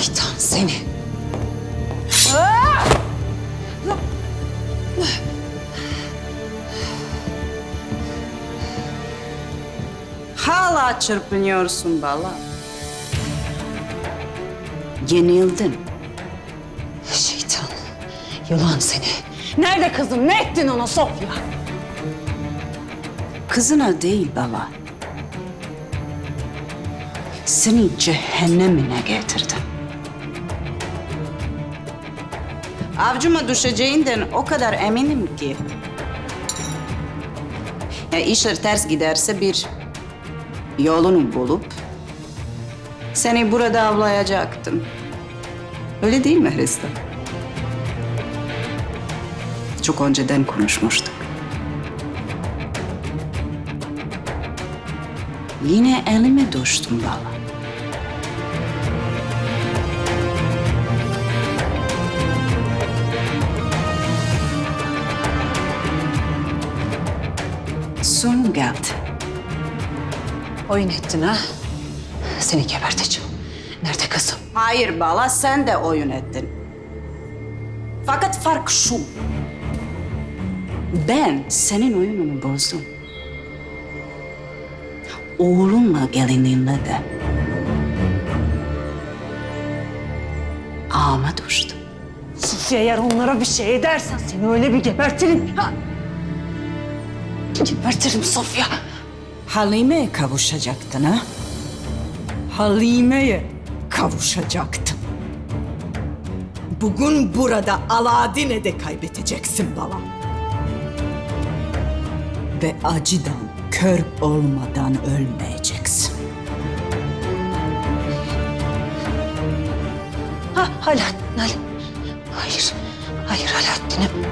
Şeytan seni. Hala çırpınıyorsun bala. Yenildin. Şeytan, yılan seni. Nerede kızım? Ne ettin ona Sofya? Kızına değil bala. Seni cehennemine getirdim. Avcuma düşeceğinden o kadar eminim ki. Ya işler ters giderse bir yolunu bulup seni burada avlayacaktım. Öyle değil mi Hrista? Çok önceden konuşmuştuk. Yine elime düştüm bala. Son geldi. Oyun ettin ha? Seni geberteceğim. Nerede kızım? Hayır bala sen de oyun ettin. Fakat fark şu. Ben senin oyununu bozdum. Oğlunla gelininle de. Ağıma düştüm. Sofya eğer onlara bir şey edersen seni öyle bir gebertirim. Ha? Gebertirim Sofya. Halime'ye kavuşacaktın ha? Halime'ye kavuşacaktım. Bugün burada Aladin'e de kaybedeceksin bala. Ve acıdan kör olmadan ölmeyeceksin. Ha Alaaddin, Alaaddin. Hayır, hayır Alaaddin'im.